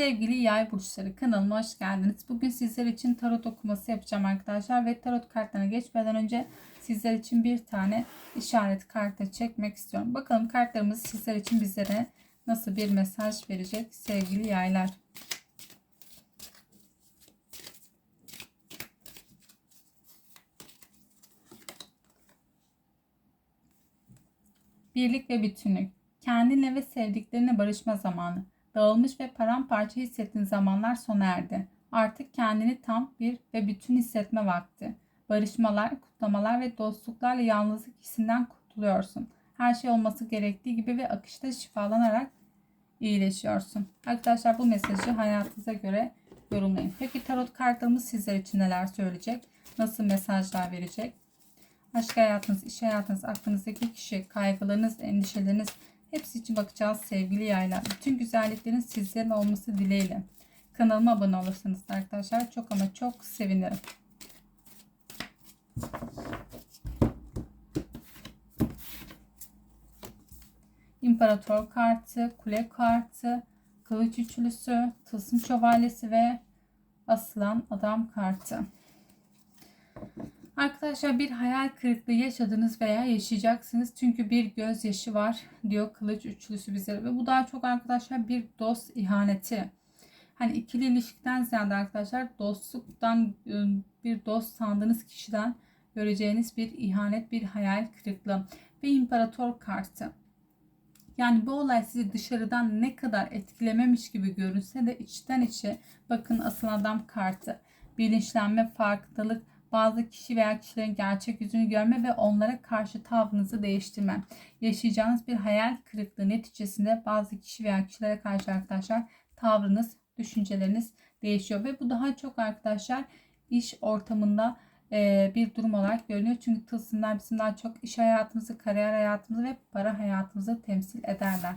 Sevgili yay burçları kanalıma hoş geldiniz. Bugün sizler için tarot okuması yapacağım arkadaşlar. Ve tarot kartlarına geçmeden önce sizler için bir tane işaret kartı çekmek istiyorum. Bakalım kartlarımız sizler için bizlere nasıl bir mesaj verecek sevgili yaylar. Birlik ve bütünlük. Kendinle ve sevdiklerine barışma zamanı. Dağılmış ve paramparça hissettiğin zamanlar sona erdi. Artık kendini tam bir ve bütün hissetme vakti. Barışmalar, kutlamalar ve dostluklarla yalnızlık hissinden kurtuluyorsun. Her şey olması gerektiği gibi ve akışta şifalanarak iyileşiyorsun. Arkadaşlar bu mesajı hayatınıza göre yorumlayın. Peki tarot kartlarımız sizler için neler söyleyecek? Nasıl mesajlar verecek? Aşk hayatınız, iş hayatınız, aklınızdaki kişi, kaygılarınız, endişeleriniz, Hepsi için bakacağız sevgili yaylar. Bütün güzelliklerin sizlerin olması dileğiyle. Kanalıma abone olursanız arkadaşlar çok ama çok sevinirim. İmparator kartı, kule kartı, kılıç üçlüsü, tılsım şövalyesi ve asılan adam kartı. Arkadaşlar bir hayal kırıklığı yaşadınız veya yaşayacaksınız. Çünkü bir gözyaşı var diyor kılıç üçlüsü bize. Ve bu daha çok arkadaşlar bir dost ihaneti. Hani ikili ilişkiden ziyade arkadaşlar dostluktan ıı, bir dost sandığınız kişiden göreceğiniz bir ihanet, bir hayal kırıklığı ve imparator kartı. Yani bu olay sizi dışarıdan ne kadar etkilememiş gibi görünse de içten içe bakın asıl adam kartı. Bilinçlenme, farkındalık, bazı kişi veya kişilerin gerçek yüzünü görme ve onlara karşı tavrınızı değiştirme. Yaşayacağınız bir hayal kırıklığı neticesinde bazı kişi veya kişilere karşı arkadaşlar tavrınız, düşünceleriniz değişiyor ve bu daha çok arkadaşlar iş ortamında bir durum olarak görünüyor. Çünkü tılsımlar bizim daha çok iş hayatımızı, kariyer hayatımızı ve para hayatımızı temsil ederler.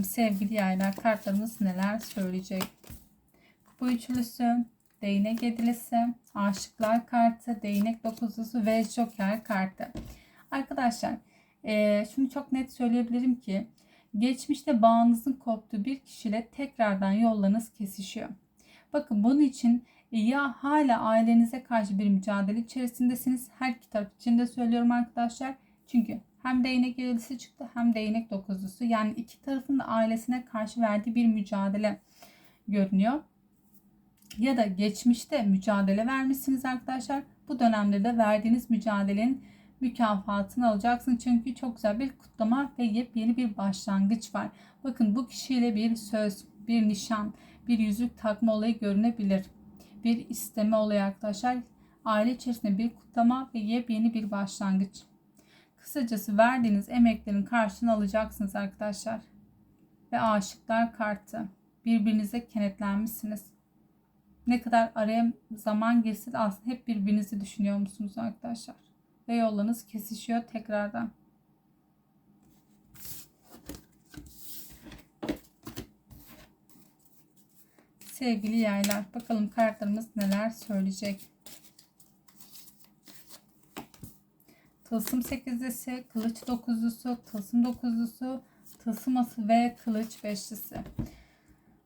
Sevgili yaylar kartlarımız neler söyleyecek? Kupa üçlüsü, değnek edilisi, aşıklar kartı, değnek dokuzlusu ve joker kartı. Arkadaşlar e, şunu çok net söyleyebilirim ki geçmişte bağınızın koptuğu bir kişiyle tekrardan yollarınız kesişiyor. Bakın bunun için ya hala ailenize karşı bir mücadele içerisindesiniz. Her iki taraf için de söylüyorum arkadaşlar. Çünkü hem değnek yedilisi çıktı hem değnek dokuzlusu. Yani iki tarafın da ailesine karşı verdiği bir mücadele görünüyor. Ya da geçmişte mücadele vermişsiniz arkadaşlar. Bu dönemde de verdiğiniz mücadelenin mükafatını alacaksın. Çünkü çok güzel bir kutlama ve yepyeni bir başlangıç var. Bakın bu kişiyle bir söz, bir nişan, bir yüzük takma olayı görünebilir. Bir isteme olayı arkadaşlar. Aile içerisinde bir kutlama ve yepyeni bir başlangıç. Kısacası verdiğiniz emeklerin karşılığını alacaksınız arkadaşlar. Ve aşıklar kartı. Birbirinize kenetlenmişsiniz. Ne kadar araya zaman girse de aslında hep birbirinizi düşünüyor musunuz arkadaşlar? Ve yollarınız kesişiyor tekrardan. Sevgili yaylar bakalım kartlarımız neler söyleyecek. Tılsım sekizlisi, kılıç dokuzlusu, tılsım dokuzlusu, tılsıması ve kılıç beşlisi.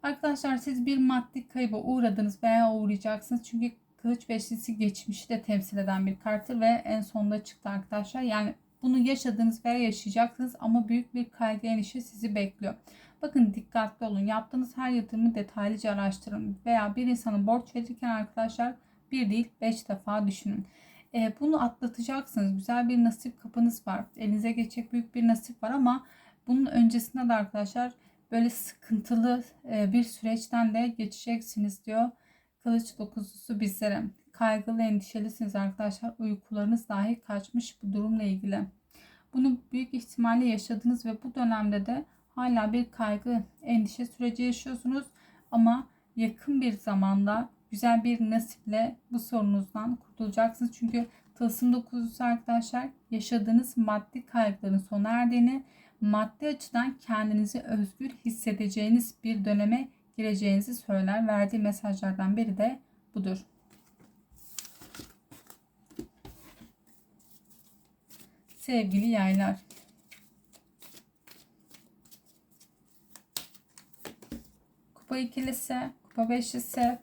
Arkadaşlar siz bir maddi kayba uğradınız veya uğrayacaksınız. Çünkü kılıç beşlisi geçmişi de temsil eden bir kartı ve en sonunda çıktı arkadaşlar. Yani bunu yaşadınız veya yaşayacaksınız ama büyük bir kaygı endişe sizi bekliyor. Bakın dikkatli olun. Yaptığınız her yatırımı detaylıca araştırın. Veya bir insana borç verirken arkadaşlar bir değil beş defa düşünün. E, bunu atlatacaksınız. Güzel bir nasip kapınız var. Elinize geçecek büyük bir nasip var ama bunun öncesinde de arkadaşlar böyle sıkıntılı e, bir süreçten de geçeceksiniz diyor. Kılıç dokuzlusu bizlere. Kaygılı, endişelisiniz arkadaşlar. Uykularınız dahi kaçmış bu durumla ilgili. Bunu büyük ihtimalle yaşadınız ve bu dönemde de hala bir kaygı, endişe süreci yaşıyorsunuz. Ama yakın bir zamanda güzel bir nasiple bu sorunuzdan kurtulacaksınız. Çünkü tılsım dokuzusu arkadaşlar yaşadığınız maddi kaygıların sona erdiğini, maddi açıdan kendinizi özgür hissedeceğiniz bir döneme gireceğinizi söyler. Verdiği mesajlardan biri de budur. Sevgili yaylar. Kupa ikilisi, kupa beşlisi,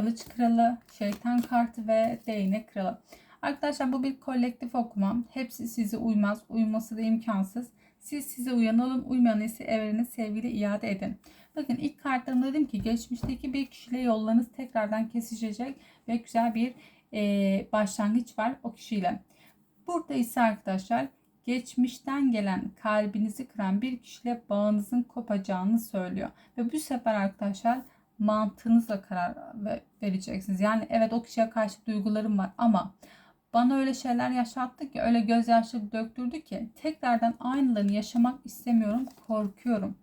kılıç kralı, şeytan kartı ve değnek kralı. Arkadaşlar bu bir kolektif okuma. Hepsi size uymaz. Uyması da imkansız. Siz size uyan olun. Uymayan ise evrene sevgiyle iade edin. Bakın ilk kartlarımda dedim ki geçmişteki bir kişiyle yollarınız tekrardan kesişecek ve güzel bir e, başlangıç var o kişiyle. Burada ise arkadaşlar geçmişten gelen kalbinizi kıran bir kişiyle bağınızın kopacağını söylüyor. Ve bu sefer arkadaşlar mantığınızla karar vereceksiniz. Yani evet o kişiye karşı duygularım var ama bana öyle şeyler yaşattı ki öyle gözyaşları döktürdü ki tekrardan aynılarını yaşamak istemiyorum korkuyorum.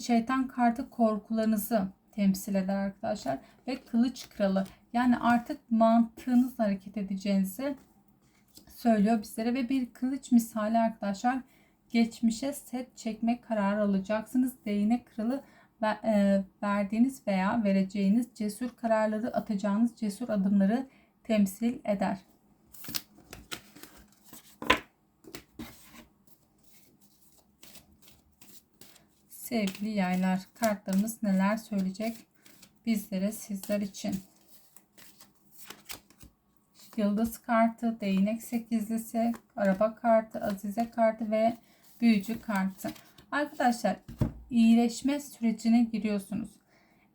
Şeytan kartı korkularınızı temsil eder arkadaşlar ve kılıç kralı yani artık mantığınızla hareket edeceğinizi söylüyor bizlere ve bir kılıç misali arkadaşlar geçmişe set çekme kararı alacaksınız. Değnek kralı verdiğiniz veya vereceğiniz cesur kararları atacağınız cesur adımları temsil eder. Sevgili yaylar kartlarımız neler söyleyecek bizlere sizler için. Yıldız kartı, değnek sekizlisi, araba kartı, azize kartı ve büyücü kartı. Arkadaşlar iyileşme sürecine giriyorsunuz.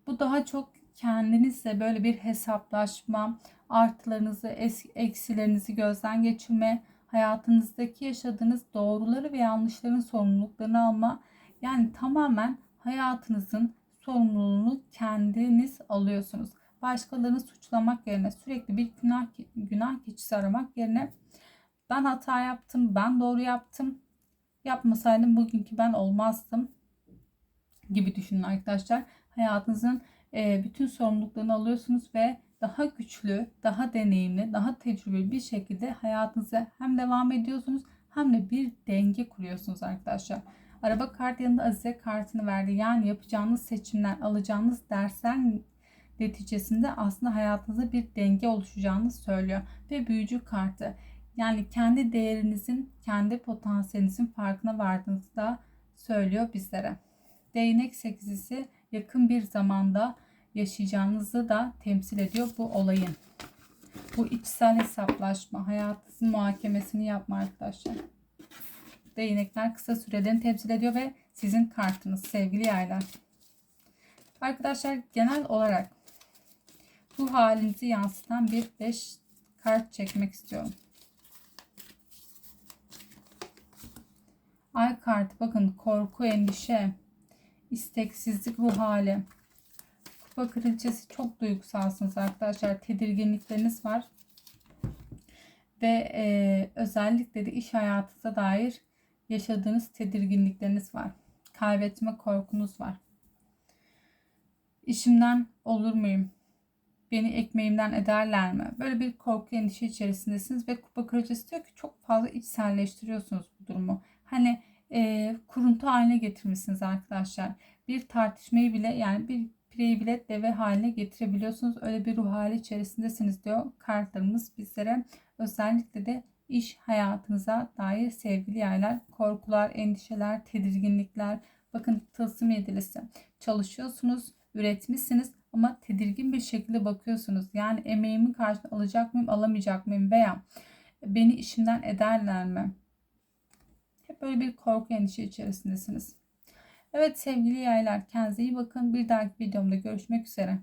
Bu daha çok kendinizle böyle bir hesaplaşma, artılarınızı, eksilerinizi gözden geçirme, hayatınızdaki yaşadığınız doğruları ve yanlışların sorumluluklarını alma. Yani tamamen hayatınızın sorumluluğunu kendiniz alıyorsunuz. Başkalarını suçlamak yerine sürekli bir günah günah keçisi aramak yerine ben hata yaptım, ben doğru yaptım. Yapmasaydım bugünkü ben olmazdım gibi düşünün arkadaşlar. Hayatınızın e, bütün sorumluluklarını alıyorsunuz ve daha güçlü, daha deneyimli, daha tecrübeli bir şekilde hayatınıza hem devam ediyorsunuz hem de bir denge kuruyorsunuz arkadaşlar. Araba kart yanında Azize kartını verdi. Yani yapacağınız seçimler, alacağınız dersler neticesinde aslında hayatınızda bir denge oluşacağını söylüyor. Ve büyücü kartı yani kendi değerinizin, kendi potansiyelinizin farkına vardığınızı da söylüyor bizlere. Değnek sekizisi yakın bir zamanda yaşayacağınızı da temsil ediyor bu olayın. Bu içsel hesaplaşma, hayatınızın muhakemesini yapma arkadaşlar. Değnekler kısa süreden temsil ediyor ve sizin kartınız sevgili yaylar. Arkadaşlar genel olarak bu halinizi yansıtan bir 5 kart çekmek istiyorum. Ay kartı bakın korku, endişe, isteksizlik ruh hali. Kupa kraliçesi çok duygusalsınız arkadaşlar. Tedirginlikleriniz var. Ve e, özellikle de iş hayatınıza dair yaşadığınız tedirginlikleriniz var. Kaybetme korkunuz var. İşimden olur muyum? Beni ekmeğimden ederler mi? Böyle bir korku endişe içerisindesiniz ve kupa kraliçesi diyor ki çok fazla içselleştiriyorsunuz bu durumu. Hani e, kuruntu haline getirmişsiniz arkadaşlar. Bir tartışmayı bile yani bir pireyi bile deve haline getirebiliyorsunuz. Öyle bir ruh hali içerisindesiniz diyor kartlarımız bizlere. Özellikle de iş hayatınıza dair sevgili yerler, korkular, endişeler, tedirginlikler. Bakın tılsım yedilisi. Çalışıyorsunuz, üretmişsiniz ama tedirgin bir şekilde bakıyorsunuz. Yani emeğimi karşılığını alacak mıyım, alamayacak mıyım veya beni işimden ederler mi? Böyle bir korku endişe içerisindesiniz. Evet sevgili yaylar kendinize iyi bakın. Bir dahaki videomda görüşmek üzere.